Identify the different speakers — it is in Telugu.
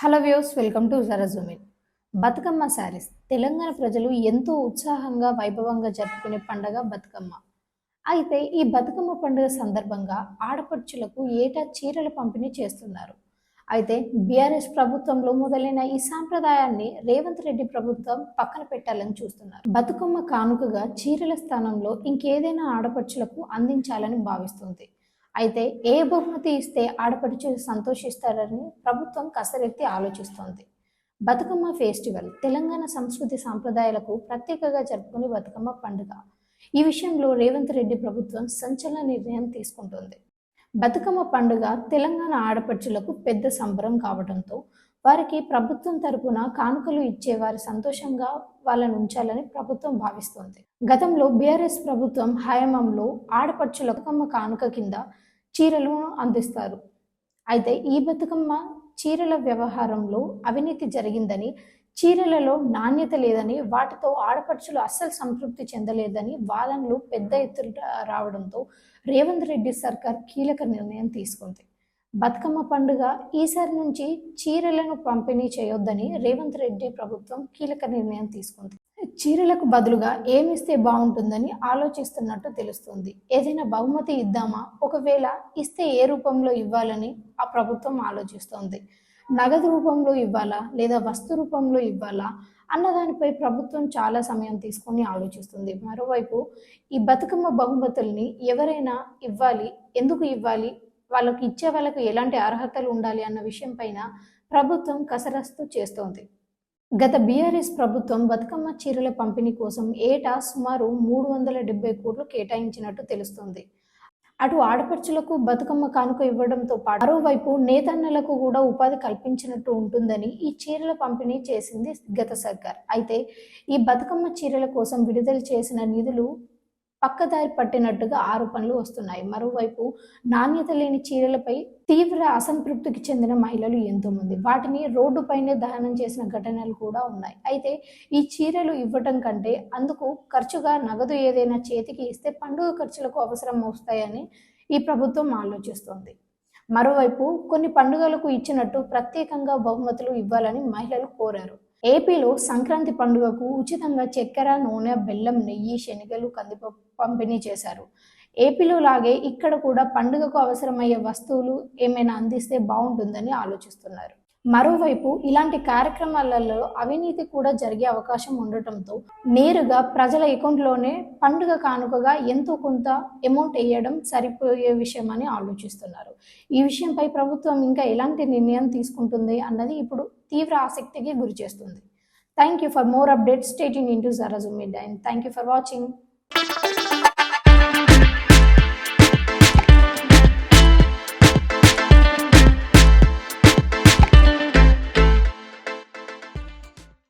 Speaker 1: హలో వ్యూస్ వెల్కమ్ టు జరజుమిన్ బతుకమ్మ శారీస్ తెలంగాణ ప్రజలు ఎంతో ఉత్సాహంగా వైభవంగా జరుపుకునే పండగ బతుకమ్మ. అయితే ఈ బతుకమ్మ పండుగ సందర్భంగా ఆడపడుచులకు ఏటా చీరల పంపిణీ చేస్తున్నారు. అయితే బీఆర్ఎస్ ప్రభుత్వంలో మొదలైన ఈ సాంప్రదాయాన్ని రేవంత్ రెడ్డి ప్రభుత్వం పక్కన పెట్టాలని చూస్తున్నారు. బతుకమ్మ కానుకగా చీరల స్థానంలో ఇంకేదైనా ఆడపడుచులకు అందించాలని భావిస్తుంది. అయితే ఏ బహుమతి ఇస్తే ఆడపడుచులు సంతోషిస్తారని ప్రభుత్వం కసరెత్తి ఆలోచిస్తోంది. బతుకమ్మ ఫెస్టివల్ తెలంగాణ సంస్కృతి సాంప్రదాయాలకు ప్రత్యేకగా జరుపుకునే బతుకమ్మ పండుగ. ఈ విషయంలో రేవంత్ రెడ్డి ప్రభుత్వం సంచలన నిర్ణయం తీసుకుంటుంది. బతుకమ్మ పండుగ తెలంగాణ ఆడపడుచులకు పెద్ద సంబరం కావడంతో వారికి ప్రభుత్వం తరపున కానుకలు ఇచ్చే వారి సంతోషంగా వాళ్ళను ఉంచాలని ప్రభుత్వం భావిస్తోంది. గతంలో బీఆర్ఎస్ ప్రభుత్వం హయాంలో ఆడపడుచుల బతుకమ్మ కానుక కింద చీరలను అందిస్తారు. అయితే ఈ బతుకమ్మ చీరల వ్యవహారంలో అవినీతి జరిగిందని చీరలలో నాణ్యత లేదని వాటితో ఆడపడుచులు అస్సలు సంతృప్తి చెందలేదని వాదనలు పెద్ద ఎత్తున రావడంతో రేవంత్ రెడ్డి సర్కార్ కీలక నిర్ణయం తీసుకుంది. బతుకమ్మ పండుగ ఈసారి నుంచి చీరలను పంపిణీ చేయొద్దని రేవంత్ రెడ్డి ప్రభుత్వం కీలక నిర్ణయం తీసుకుంది. చీరలకు బదులుగా ఏమిస్తే బాగుంటుందని ఆలోచిస్తున్నట్టు తెలుస్తుంది. ఏదైనా బహుమతి ఇద్దామా? ఒకవేళ ఇస్తే ఏ రూపంలో ఇవ్వాలని ఆ ప్రభుత్వం ఆలోచిస్తోంది. నగదు రూపంలో ఇవ్వాలా? లేదా వస్తు రూపంలో ఇవ్వాలా? అన్నదానిపై ప్రభుత్వం చాలా సమయం తీసుకొని ఆలోచిస్తుంది. మరోవైపు ఈ బతుకమ్మ బహుమతుల్ని ఎవరైనా ఇవ్వాలి? ఎందుకు ఇవ్వాలి? వాళ్ళకి ఇచ్చే వాళ్ళకు ఎలాంటి అర్హతలు ఉండాలి అన్న విషయం పైన ప్రభుత్వం కసరస్తు చేస్తోంది. గత బీఆర్ఎస్ ప్రభుత్వం బతుకమ్మ చీరల పంపిణీ కోసం ఏటా సుమారు మూడు వందల డెబ్బై కోట్లు కేటాయించినట్టు తెలుస్తుంది. అటు ఆడపడుచులకు బతుకమ్మ కానుక ఇవ్వడంతో పాటు మరోవైపు నేతన్నలకు కూడా ఉపాధి కల్పించినట్టు ఉంటుందని ఈ చీరల పంపిణీ చేసింది గత సర్కార్. అయితే ఈ బతుకమ్మ చీరల కోసం విడుదల చేసిన నిధులు పక్కదారి పట్టినట్టుగా ఆరోపణలు వస్తున్నాయి. మరోవైపు నాణ్యత లేని చీరలపై తీవ్ర అసంతృప్తికి చెందిన మహిళలు ఎంతోమంది. వాటిని రోడ్డుపైనే దహనం చేసిన ఘటనలు కూడా ఉన్నాయి. అయితే ఈ చీరలు ఇవ్వటం కంటే అందుకు ఖర్చుగా నగదు ఏదైనా చేతికి ఇస్తే పండుగ ఖర్చులకు అవసరం వస్తాయని ఈ ప్రభుత్వం ఆలోచిస్తోంది. మరోవైపు కొన్ని పండుగలకు ఇచ్చినట్టు ప్రత్యేకంగా బహుమతులు ఇవ్వాలని మహిళలు కోరారు. ఏపీలో సంక్రాంతి పండుగకు ఉచితంగా చక్కెర నూనె బెల్లం నెయ్యి శనగలు కందిపప్పు పంపిణీ చేశారు. ఏపీలో లాగే ఇక్కడ కూడా పండుగకు అవసరమయ్యే వస్తువులు ఏమైనా అందిస్తే బాగుంటుందని ఆలోచిస్తున్నారు. మరోవైపు ఇలాంటి కార్యక్రమాలలో అవినీతి కూడా జరిగే అవకాశం ఉండటంతో నేరుగా ప్రజల అకౌంట్లోనే పండుగ కానుకగా ఎంతో కొంత అమౌంట్ వేయడం సరిపోయే విషయం అని ఆలోచిస్తున్నారు. ఈ విషయంపై ప్రభుత్వం ఇంకా ఎలాంటి నిర్ణయం తీసుకుంటుంది అన్నది ఇప్పుడు తీవ్ర ఆసక్తికి గురి చేస్తుంది. Thank you for more updates state in into జరాజు mid and thank you for watching